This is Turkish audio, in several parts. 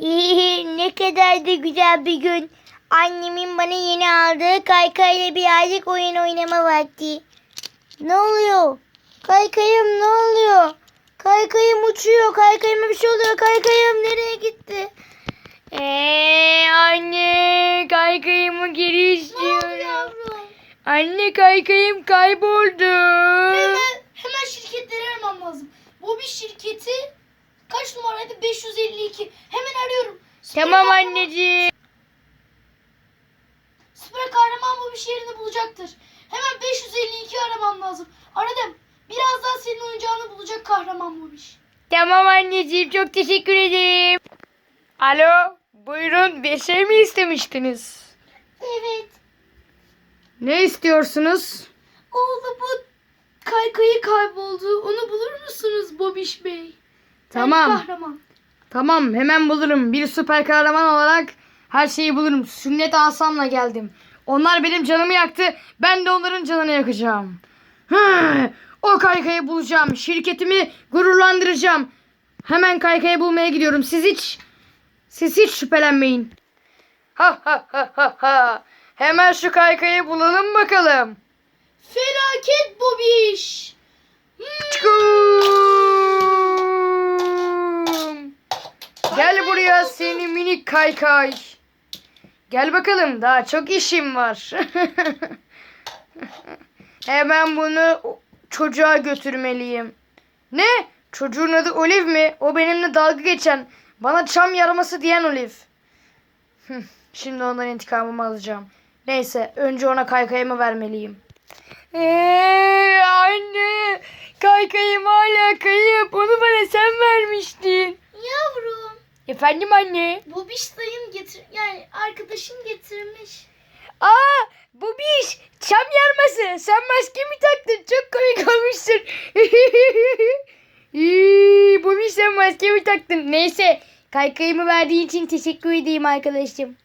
Ne kadar da güzel bir gün. Annemin bana yeni aldığı kaykayla birazcık oyun oynama vakti. Ne oluyor? Kaykayım ne oluyor? Kaykayım uçuyor. Kaykayıma bir şey oluyor. Kaykayım nereye gitti? Eee anne kaykayımı geri istiyorum. yavrum? Anne kaykayım kayboldu. Hemen, hemen şirketleri aramam lazım. Bu bir şirketi kaç numaraydı? 552. Hemen arıyorum. Süper Tamam kahraman- anneciğim. Süper kahraman bu bir yerini bulacaktır. Hemen 552 aramam lazım. Aradım. Birazdan senin oyuncağını bulacak kahraman bu iş. Tamam anneciğim çok teşekkür ederim. Alo buyurun bir şey mi istemiştiniz? Evet. Ne istiyorsunuz? Oğlum bu kaykayı kayboldu. Onu bulur musunuz Bobiş Bey? Tamam. kahraman. Tamam hemen bulurum. Bir süper kahraman olarak her şeyi bulurum. Sünnet asamla geldim. Onlar benim canımı yaktı. Ben de onların canını yakacağım. Hı, o kaykayı bulacağım. Şirketimi gururlandıracağım. Hemen kaykayı bulmaya gidiyorum. Siz hiç siz hiç şüphelenmeyin. Ha ha ha ha ha. Hemen şu kaykayı bulalım bakalım. Felaket Bobiş. Çıkım. Gel buraya seni minik kaykay. Gel bakalım daha çok işim var. Hemen bunu çocuğa götürmeliyim. Ne? Çocuğun adı Olive mi? O benimle dalga geçen, bana çam yarması diyen Olive. Şimdi ondan intikamımı alacağım. Neyse önce ona kaykayımı vermeliyim. Eee anne kaykayım hala kayıp onu bana sen vermiştin. Yavrum. Efendim anne. Bobiş dayın getir yani arkadaşın getirmiş. Aa bu bir iş. Çam yarması. Sen maske mi taktın? Çok komik olmuşsun. Bir sen maske mi taktın? Neyse kaykayımı verdiğin için teşekkür edeyim arkadaşım.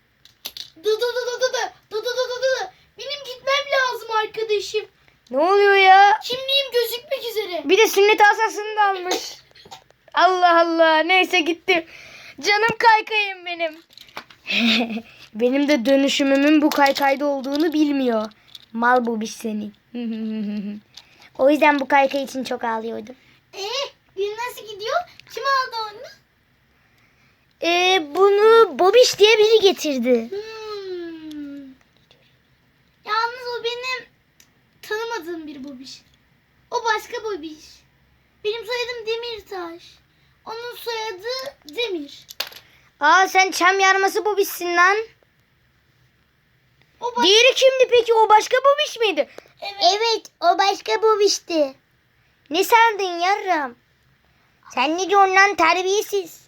Dı dı dı dı dı dı dı dı dı dı. Benim gitmem lazım arkadaşım. Ne oluyor ya? Kimliğim gözükmek üzere. Bir de sünnet asasını da almış. Allah Allah. Neyse gittim. Canım kaykayım benim. benim de dönüşümümün bu kaykayda olduğunu bilmiyor. Mal bu bir seni. o yüzden bu kaykay için çok ağlıyordum. Ee, gün nasıl gidiyor? Kim aldı onu? Ee, bunu Bobiş diye biri getirdi. Hmm. Yalnız o benim tanımadığım bir Bobiş. O başka Bobiş. Benim soyadım Demirtaş. Onun soyadı Demir. Aa sen çam yarması Bobiş'sin lan. O baş... Diğeri kimdi peki? O başka Bobiş miydi? Evet. Evet, o başka Bobiş'ti. Ne sandın yarım? Sen ne diyorsun lan terbiyesiz?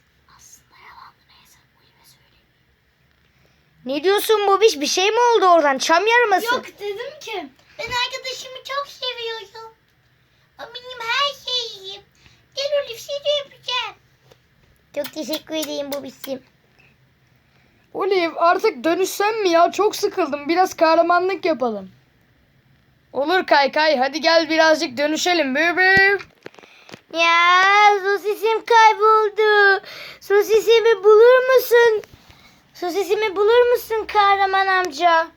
Ne diyorsun Bobiş? Bir şey mi oldu oradan? Çam yarması. Yok dedim ki. Ben arkadaşımı çok seviyorum. O benim her şeyim. Gel Olif seni öpeceğim. Çok teşekkür edeyim Bobiş'im. Olive artık dönüşsem mi ya? Çok sıkıldım. Biraz kahramanlık yapalım. Olur Kaykay. Hadi gel birazcık dönüşelim. Bıbı. Ya sosisim kayboldu. Sosisimi bulur musun? Sosisimi bulur musun kahraman amca?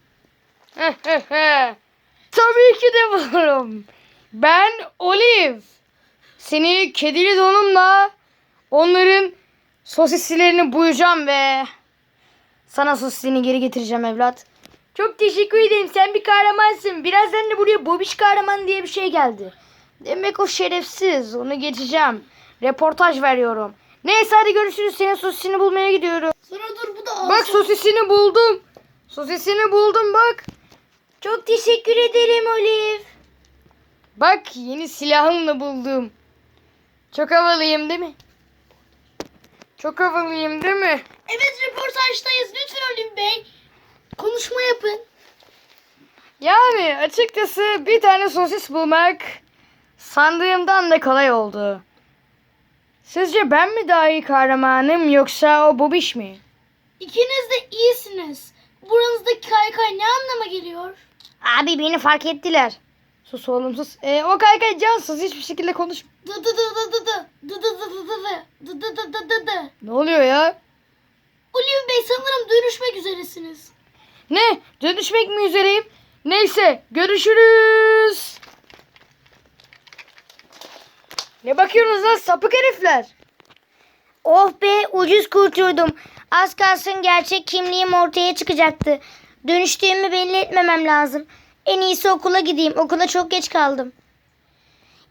Tabii ki de bulurum. Ben Olive. Seni kedili donumla onların sosislerini buyacağım ve sana sosisini geri getireceğim evlat. Çok teşekkür ederim. Sen bir kahramansın. Birazdan da buraya Bobiş kahraman diye bir şey geldi. Demek o şerefsiz. Onu geçeceğim. Reportaj veriyorum. Neyse hadi görüşürüz. Senin sosisini bulmaya gidiyorum. Sonra dur bu da Bak alsın. sosisini buldum. Sosisini buldum bak. Çok teşekkür ederim Olive. Bak yeni silahımla buldum. Çok havalıyım değil mi? Çok havalıyım değil mi? Evet röportajdayız. Lütfen Olif Bey. Konuşma yapın. Yani açıkçası bir tane sosis bulmak sandığımdan da kolay oldu. Sizce ben mi daha iyi kahramanım yoksa o Bobiş mi? İkiniz de iyisiniz. Buranızdaki kaykay ne anlama geliyor? Abi beni fark ettiler. Sus oğlum sus. Ee, o kaykay cansız hiçbir şekilde konuş. Ne oluyor ya? Olive Bey sanırım dönüşmek üzeresiniz. Ne? Dönüşmek mi üzereyim? Neyse görüşürüz. Ne bakıyorsunuz lan sapık herifler? Oh be ucuz kurtuldum. Az kalsın gerçek kimliğim ortaya çıkacaktı. Dönüştüğümü belli etmemem lazım. En iyisi okula gideyim. Okula çok geç kaldım.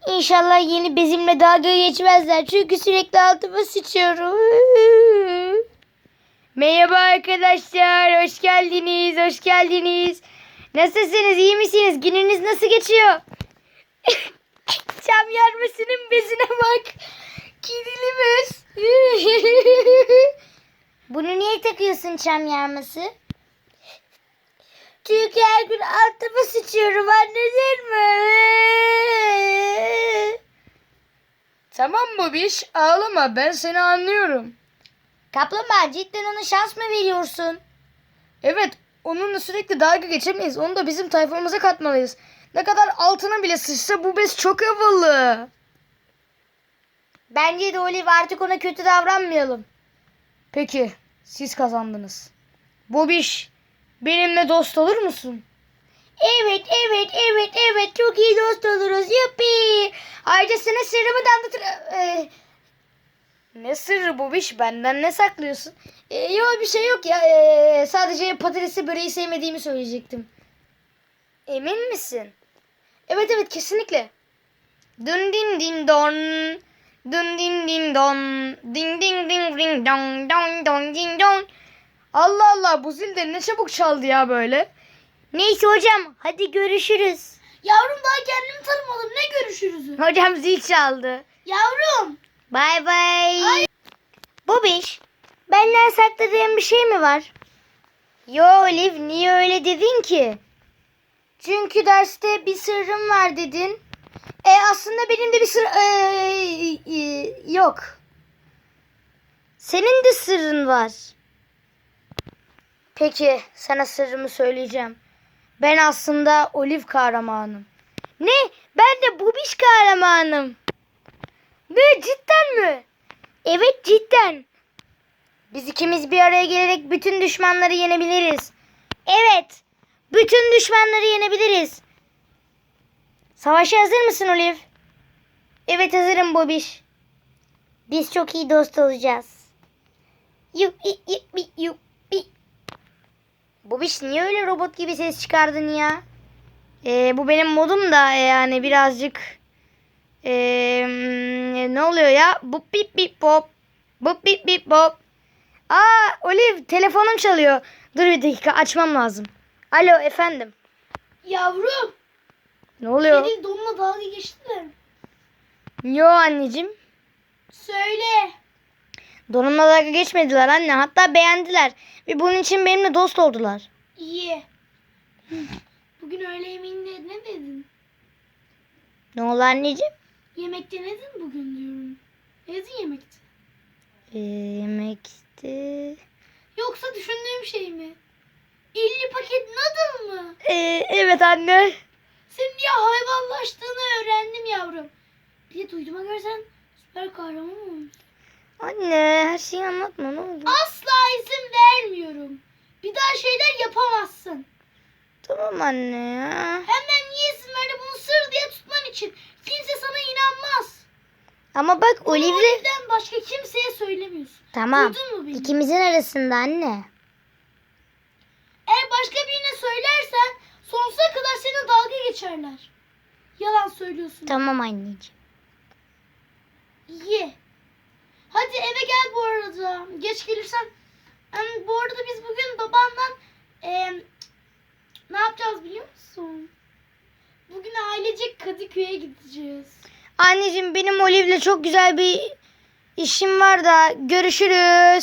İnşallah yeni bezimle dalga geçmezler. Çünkü sürekli altıma sıçıyorum. Merhaba arkadaşlar. Hoş geldiniz. Hoş geldiniz. Nasılsınız? iyi misiniz? Gününüz nasıl geçiyor? Çam yarmasının bezine bak. Kedili bez. Bunu niye takıyorsun çam yarması? Çünkü her gün altıma sıçıyorum anladın mı? tamam Bobiş ağlama ben seni anlıyorum. Kaplumbağa cidden ona şans mı veriyorsun? Evet onunla sürekli dalga geçemeyiz. Onu da bizim tayfamıza katmalıyız. Ne kadar altına bile sıçsa bu bez çok havalı. Bence de Olive artık ona kötü davranmayalım. Peki siz kazandınız. Bobiş benimle dost olur musun? Evet, evet, evet, evet. Çok iyi dost oluruz. Yuppi. Ayrıca sana sırrımı da anlatır. Ee, Ne sırrı Bobiş benden ne saklıyorsun? Ee, yok bir şey yok ya. Ee, sadece patatesi böreği sevmediğimi söyleyecektim. emin misin? Evet evet kesinlikle. Dün din din don. Dün din din don. Ding ding ding ring dong dong dong ding dong. Allah Allah bu zil de ne çabuk çaldı ya böyle. Neyse hocam, hadi görüşürüz. Yavrum daha kendimi tanımadım. Ne görüşürüz? Hocam zil çaldı. Yavrum. Bay bay. Bobiş, benden sakladığın bir şey mi var? Yo Olive, niye öyle dedin ki? Çünkü derste bir sırrım var dedin. E aslında benim de bir sır... Ee, e, yok. Senin de sırrın var. Peki, sana sırrımı söyleyeceğim. Ben aslında Olive kahramanım. Ne? Ben de Bobiş kahramanım. Ne cidden mi? Evet cidden. Biz ikimiz bir araya gelerek bütün düşmanları yenebiliriz. Evet. Bütün düşmanları yenebiliriz. Savaşa hazır mısın Olive? Evet hazırım Bobiş. Biz çok iyi dost olacağız. Yuppi yuppi yuppi. Bobiş niye öyle robot gibi ses çıkardın ya? Ee, bu benim modum da yani birazcık ee, ne oluyor ya? Bu bip bip pop. Bu bip bip pop. Aa Olive telefonum çalıyor. Dur bir dakika açmam lazım. Alo efendim. Yavrum. Ne oluyor? Senin donla dalga geçtiler. mi? Yo anneciğim. Söyle. Donumla dalga geçmediler anne. Hatta beğendiler. Ve bunun için benimle dost oldular. İyi. Bugün öğle yemeğinde ne dedin? Ne oldu anneciğim? Yemekte ne dedin bugün diyorum. Ne dedin yemekte? Ee, yemekti. Yoksa düşündüğüm şey mi? 50 paket noodle mı? Ee, evet anne. Senin ya hayvanlaştığını öğrendim yavrum. Bir de duyduğuma göre sen süper kahraman olmuşsun. Anne her şeyi anlatma ne oldu? Asla izin vermiyorum. Bir daha şeyler yapamazsın. Tamam anne ya. Hem ben niye izin verdim bunu sır diye tutman için. Kimse sana inanmaz. Ama bak Bunu Olive'le... Olive'den başka kimseye söylemiyorsun. Tamam. Duydun mu beni? İkimizin arasında anne. Eğer başka birine söylersen sonsuza kadar seni dalga geçerler. Yalan söylüyorsun. Tamam anneciğim. İyi. Hadi eve gel bu arada. Geç gelirsen. Em, bu arada biz bugün babandan em, ne yapacağız biliyor musun? Bugün ailecek Kadıköy'e gideceğiz. Anneciğim benim Olive'le çok güzel bir işim var da görüşürüz.